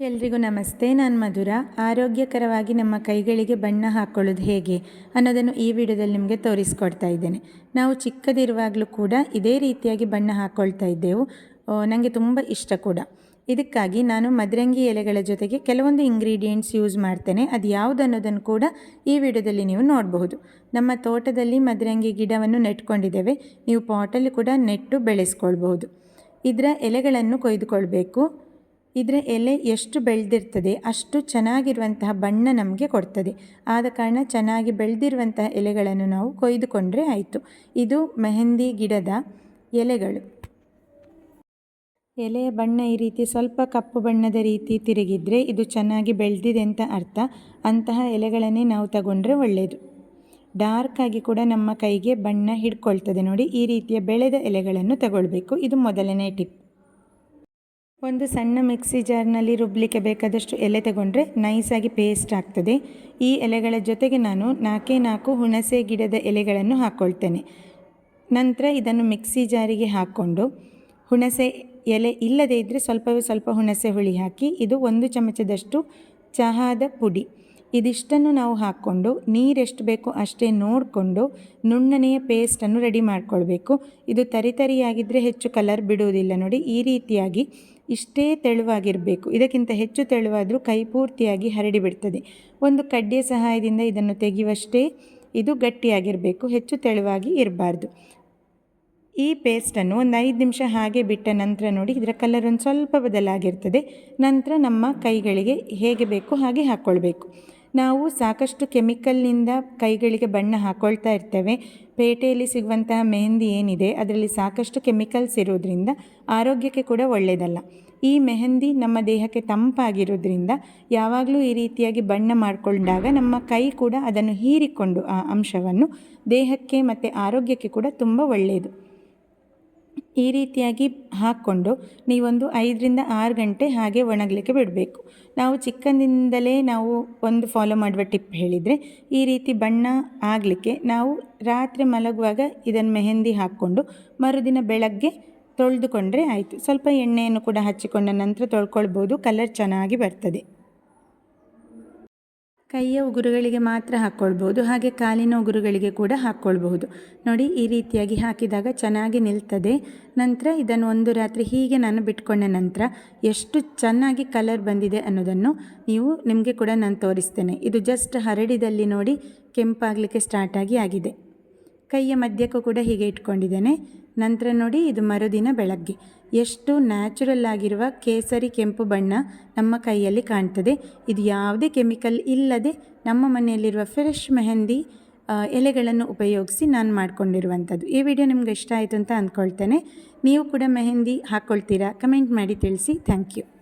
ಎಲ್ರಿಗೂ ನಮಸ್ತೆ. ನಾನು ಮಧುರ. ಆರೋಗ್ಯಕರವಾಗಿ ನಮ್ಮ ಕೈಗಳಿಗೆ ಬಣ್ಣ ಹಾಕ್ಕೊಳ್ಳೋದು ಹೇಗೆ ಅನ್ನೋದನ್ನು ಈ ವಿಡಿಯೋದಲ್ಲಿ ನಿಮಗೆ ತೋರಿಸ್ಕೊಡ್ತಾ ಇದ್ದೇನೆ. ನಾವು ಚಿಕ್ಕದಿರುವಾಗಲೂ ಕೂಡ ಇದೇ ರೀತಿಯಾಗಿ ಬಣ್ಣ ಹಾಕ್ಕೊಳ್ತಾ ಇದ್ದೆವು. ನನಗೆ ತುಂಬ ಇಷ್ಟ ಕೂಡ. ಇದಕ್ಕಾಗಿ ನಾನು ಮದರಂಗಿ ಎಲೆಗಳ ಜೊತೆಗೆ ಕೆಲವೊಂದು ಇಂಗ್ರೀಡಿಯೆಂಟ್ಸ್ ಯೂಸ್ ಮಾಡ್ತೇನೆ. ಅದು ಯಾವುದು ಅನ್ನೋದನ್ನು ಕೂಡ ಈ ವಿಡಿಯೋದಲ್ಲಿ ನೀವು ನೋಡಬಹುದು. ನಮ್ಮ ತೋಟದಲ್ಲಿ ಮದರಂಗಿ ಗಿಡವನ್ನು ನೆಟ್ಕೊಂಡಿದ್ದೇವೆ. ನೀವು ಪಾಟಲ್ಲಿ ಕೂಡ ನೆಟ್ಟು ಬೆಳೆಸ್ಕೊಳ್ಬಹುದು. ಇದರ ಎಲೆಗಳನ್ನು ಕೊಯ್ದುಕೊಳ್ಬೇಕು. ಇದರ ಎಲೆ ಎಷ್ಟು ಬೆಳೆದಿರ್ತದೆ, ಅಷ್ಟು ಚೆನ್ನಾಗಿರುವಂತಹ ಬಣ್ಣ ನಮಗೆ ಕೊಡ್ತದೆ. ಆದ ಕಾರಣ ಚೆನ್ನಾಗಿ ಬೆಳೆದಿರುವಂತಹ ಎಲೆಗಳನ್ನು ನಾವು ಕೊಯ್ದುಕೊಂಡ್ರೆ ಆಯಿತು. ಇದು ಮೆಹಂದಿ ಗಿಡದ ಎಲೆಗಳು. ಎಲೆಯ ಬಣ್ಣ ಈ ರೀತಿ ಸ್ವಲ್ಪ ಕಪ್ಪು ಬಣ್ಣದ ರೀತಿ ತಿರುಗಿದರೆ ಇದು ಚೆನ್ನಾಗಿ ಬೆಳೆದಿದೆ ಅಂತ ಅರ್ಥ. ಅಂತಹ ಎಲೆಗಳನ್ನೇ ನಾವು ತಗೊಂಡ್ರೆ ಒಳ್ಳೆಯದು ಡಾರ್ಕ್ ಆಗಿ ಕೂಡ ನಮ್ಮ ಕೈಗೆ ಬಣ್ಣ ಹಿಡ್ಕೊಳ್ತದೆ ನೋಡಿ, ಈ ರೀತಿಯ ಬೆಳೆದ ಎಲೆಗಳನ್ನು ತಗೊಳ್ಬೇಕು. ಇದು ಮೊದಲನೇ ಟಿಪ್. ಒಂದು ಸಣ್ಣ ಮಿಕ್ಸಿ ಜಾರ್ನಲ್ಲಿ ರುಬ್ಬಲಿಕ್ಕೆ ಬೇಕಾದಷ್ಟು ಎಲೆ ತಗೊಂಡ್ರೆ ನೈಸಾಗಿ ಪೇಸ್ಟ್ ಆಗ್ತದೆ. ಈ ಎಲೆಗಳ ಜೊತೆಗೆ ನಾನು ನಾಲ್ಕೇ ನಾಲ್ಕು ಹುಣಸೆ ಗಿಡದ ಎಲೆಗಳನ್ನು ಹಾಕ್ಕೊಳ್ತೇನೆ ನಂತರ ಇದನ್ನು ಮಿಕ್ಸಿ ಜಾರಿಗೆ ಹಾಕ್ಕೊಂಡು ಹುಣಸೆ ಎಲೆ ಇಲ್ಲದೇ ಇದ್ದರೆ ಸ್ವಲ್ಪವೇ ಸ್ವಲ್ಪ ಹುಣಸೆ ಹುಳಿ ಹಾಕಿ, ಇದು ಒಂದು ಚಮಚದಷ್ಟು ಚಹಾದ ಪುಡಿ. ಇದಿಷ್ಟನ್ನು ನಾವು ಹಾಕ್ಕೊಂಡು ನೀರೆಷ್ಟು ಬೇಕೋ ಅಷ್ಟೇ ನೋಡಿಕೊಂಡು ನುಣ್ಣನೆಯ ಪೇಸ್ಟನ್ನು ರೆಡಿ ಮಾಡಿಕೊಳ್ಬೇಕು. ಇದು ತರಿತರಿಯಾಗಿದ್ದರೆ ಹೆಚ್ಚು ಕಲರ್ ಬಿಡುವುದಿಲ್ಲ ನೋಡಿ, ಈ ರೀತಿಯಾಗಿ ಇಷ್ಟೇ ತೆಳುವಾಗಿರಬೇಕು. ಇದಕ್ಕಿಂತ ಹೆಚ್ಚು ತೆಳುವಾದರೂ ಕೈ ಪೂರ್ತಿಯಾಗಿ ಹರಡಿಬಿಡ್ತದೆ ಒಂದು ಕಡ್ಡಿಯ ಸಹಾಯದಿಂದ ಇದನ್ನು ತೆಗೆಯುವಷ್ಟೇ ಇದು ಗಟ್ಟಿಯಾಗಿರಬೇಕು, ಹೆಚ್ಚು ತೆಳುವಾಗಿ ಇರಬಾರ್ದು. ಈ ಪೇಸ್ಟನ್ನು ಒಂದು ಐದು ನಿಮಿಷ ಹಾಗೆ ಬಿಟ್ಟ ನಂತರ ನೋಡಿ, ಇದರ ಕಲರ್ ಒಂದು ಸ್ವಲ್ಪ ಬದಲಾಗಿರ್ತದೆ. ನಂತರ ನಮ್ಮ ಕೈಗಳಿಗೆ ಹೇಗೆ ಬೇಕು ಹಾಗೆ ಹಾಕ್ಕೊಳ್ಬೇಕು ನಾವು ಸಾಕಷ್ಟು ಕೆಮಿಕಲ್ನಿಂದ ಕೈಗಳಿಗೆ ಬಣ್ಣ ಹಾಕ್ಕೊಳ್ತಾ ಇರ್ತೇವೆ. ಪೇಟೆಯಲ್ಲಿ ಸಿಗುವಂತಹ ಮೆಹಂದಿ ಏನಿದೆ, ಅದರಲ್ಲಿ ಸಾಕಷ್ಟು ಕೆಮಿಕಲ್ಸ್ ಇರೋದ್ರಿಂದ ಆರೋಗ್ಯಕ್ಕೆ ಕೂಡ ಒಳ್ಳೆಯದಲ್ಲ ಈ ಮೆಹಂದಿ ನಮ್ಮ ದೇಹಕ್ಕೆ ತಂಪಾಗಿರೋದ್ರಿಂದ ಯಾವಾಗಲೂ ಈ ರೀತಿಯಾಗಿ ಬಣ್ಣ ಮಾಡಿಕೊಂಡಾಗ ನಮ್ಮ ಕೈ ಕೂಡ ಅದನ್ನು ಹೀರಿಕೊಂಡು ಆ ಅಂಶವನ್ನು ದೇಹಕ್ಕೆ ಮತ್ತು ಆರೋಗ್ಯಕ್ಕೆ ಕೂಡ ತುಂಬ ಒಳ್ಳೆಯದು ಈ ರೀತಿಯಾಗಿ ಹಾಕ್ಕೊಂಡು ನೀವೊಂದು ಐದರಿಂದ ಆರು ಗಂಟೆ ಹಾಗೆ ಒಣಗಲಿಕ್ಕೆ ಬಿಡಬೇಕು. ನಾವು ಚಿಕ್ಕಂದಿಂದಲೇ ನಾವು ಒಂದು ಫಾಲೋ ಮಾಡುವ ಟಿಪ್ ಹೇಳಿದರೆ, ಈ ರೀತಿ ಬಣ್ಣ ಆಗಲಿಕ್ಕೆ ನಾವು ರಾತ್ರಿ ಮಲಗುವಾಗ ಇದನ್ನು ಮೆಹೆಂದಿ ಹಾಕ್ಕೊಂಡು ಮರುದಿನ ಬೆಳಗ್ಗೆ ತೊಳೆದುಕೊಂಡ್ರೆ ಆಯಿತು. ಸ್ವಲ್ಪ ಎಣ್ಣೆಯನ್ನು ಕೂಡ ಹಚ್ಚಿಕೊಂಡ ನಂತರ ತೊಳ್ಕೊಳ್ಬೋದು ಕಲರ್ ಚೆನ್ನಾಗಿ ಬರ್ತದೆ. ಕೈಯ ಉಗುರುಗಳಿಗೆ ಮಾತ್ರ ಹಾಕ್ಕೊಳ್ಬೋದು ಹಾಗೆ ಕಾಲಿನ ಉಗುರುಗಳಿಗೆ ಕೂಡ ಹಾಕ್ಕೊಳ್ಬಹುದು ನೋಡಿ, ಈ ರೀತಿಯಾಗಿ ಹಾಕಿದಾಗ ಚೆನ್ನಾಗಿ ನಿಲ್ತದೆ. ನಂತರ ಇದನ್ನು ಒಂದು ರಾತ್ರಿ ಹೀಗೆ ನಾನು ಬಿಟ್ಕೊಂಡ ನಂತರ ಎಷ್ಟು ಚೆನ್ನಾಗಿ ಕಲರ್ ಬಂದಿದೆ ಅನ್ನೋದನ್ನು ನೀವು, ನಿಮಗೆ ಕೂಡ ನಾನು ತೋರಿಸ್ತೇನೆ. ಇದು ಜಸ್ಟ್ ಹರಡಿದಲ್ಲಿ ನೋಡಿ ಕೆಂಪಾಗಲಿಕ್ಕೆ ಸ್ಟಾರ್ಟ್ ಆಗಿ ಆಗಿದೆ. ಕೈಯ ಮಧ್ಯಕ್ಕೂ ಕೂಡ ಹೀಗೆ ಇಟ್ಕೊಂಡಿದ್ದೇನೆ. ನಂತರ ನೋಡಿ ಇದು ಮರುದಿನ ಬೆಳಗ್ಗೆ. ಎಷ್ಟು ನ್ಯಾಚುರಲ್ ಆಗಿರುವ ಕೇಸರಿ ಕೆಂಪು ಬಣ್ಣ ನಮ್ಮ ಕೈಯಲ್ಲಿ ಕಾಣ್ತದೆ. ಇದು ಯಾವುದೇ ಕೆಮಿಕಲ್ ಇಲ್ಲದೆ ನಮ್ಮ ಮನೆಯಲ್ಲಿರುವ ಫ್ರೆಶ್ ಮೆಹಂದಿ ಎಲೆಗಳನ್ನು ಉಪಯೋಗಿಸಿ ನಾನು ಮಾಡಿಕೊಂಡಿರುವಂಥದ್ದು. ಈ ವಿಡಿಯೋ ನಿಮ್ಗೆ ಇಷ್ಟ ಆಯಿತು ಅಂತ ಅಂದ್ಕೊಳ್ತೇನೆ. ನೀವು ಕೂಡ ಮೆಹಂದಿ ಹಾಕ್ಕೊಳ್ತೀರಾ? ಕಮೆಂಟ್ ಮಾಡಿ ತಿಳಿಸಿ. Thank you.